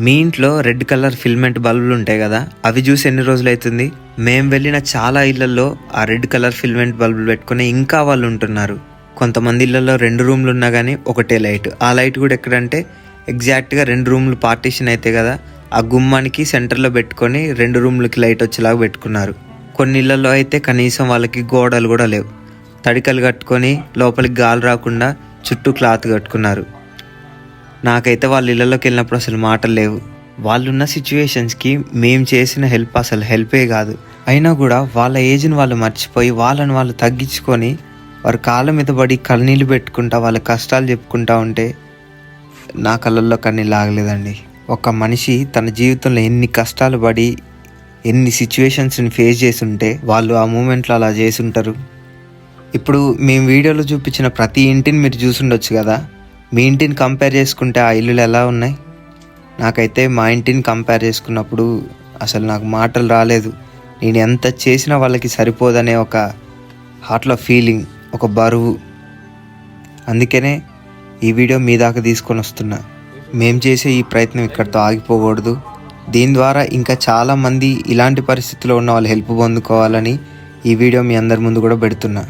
మీ ఇంట్లో red colour ఫిల్మెంట్ బల్బులు ఉంటాయి కదా అవి చూసి ఎన్ని రోజులు అవుతుంది? మేము వెళ్ళిన చాలా ఇళ్ళలో ఆ రెడ్ కలర్ ఫిల్మెంట్ బల్బులు పెట్టుకుని ఇంకా వాళ్ళు ఉంటున్నారు. కొంతమంది ఇళ్ళలో రెండు రూమ్లు ఉన్నా కానీ ఒకటే లైట్. ఆ లైట్ కూడా ఎక్కడంటే ఎగ్జాక్ట్గా రెండు రూమ్లు పార్టీషన్ అయితే కదా ఆ గుమ్మానికి సెంటర్లో పెట్టుకొని రెండు రూమ్లకి లైట్ వచ్చేలాగా పెట్టుకున్నారు. కొన్ని ఇళ్ళలో అయితే కనీసం వాళ్ళకి గోడలు కూడా లేవు. తడికలు కట్టుకొని లోపలికి గాలి రాకుండా చుట్టూ క్లాత్ కట్టుకున్నారు. నాకైతే వాళ్ళ ఇళ్ళలోకి వెళ్ళినప్పుడు అసలు మాటలు లేవు. వాళ్ళున్న సిచ్యువేషన్స్కి మేము చేసిన హెల్ప్ అసలు హెల్పే కాదు. అయినా కూడా వాళ్ళ ఏజ్ని వాళ్ళు మర్చిపోయి వాళ్ళని వాళ్ళు తగ్గించుకొని వారి కాళ్ళ మీద పడి కన్నీళ్ళు పెట్టుకుంటా వాళ్ళ కష్టాలు చెప్పుకుంటా ఉంటే నా కళ్ళల్లో కన్నీళ్ళు ఆగలేదండి ఒక మనిషి తన జీవితంలో ఎన్ని కష్టాలు పడి ఎన్ని సిచ్యువేషన్స్ని ఫేస్ చేసి ఉంటే వాళ్ళు ఆ మూమెంట్లో అలా చేసి ఉంటారు ఇప్పుడు మేము వీడియోలో చూపించిన ప్రతి ఇంటిని మీరు చూసుండొచ్చు కదా. మీ ఇంటిని కంపేర్ చేసుకుంటే ఆ ఇల్లులు ఎలా ఉన్నాయి? నాకైతే మా ఇంటిని కంపేర్ చేసుకున్నప్పుడు అసలు నాకు మాటలు రాలేదు. నేను ఎంత చేసినా వాళ్ళకి సరిపోదనే ఒక హార్ట్లో ఫీలింగ్ ఒక బరువు. అందుకనే ఈ వీడియో మీ దాకా తీసుకొని వస్తున్నా. మేము చేసే ఈ ప్రయత్నం ఇక్కడితో ఆగిపోకూడదు. దీని ద్వారా ఇంకా చాలామంది ఇలాంటి పరిస్థితిలో ఉన్న వాళ్ళు హెల్ప్ పొందుకోవాలని ఈ వీడియో మీ అందరి ముందు కూడా పెడుతున్నా.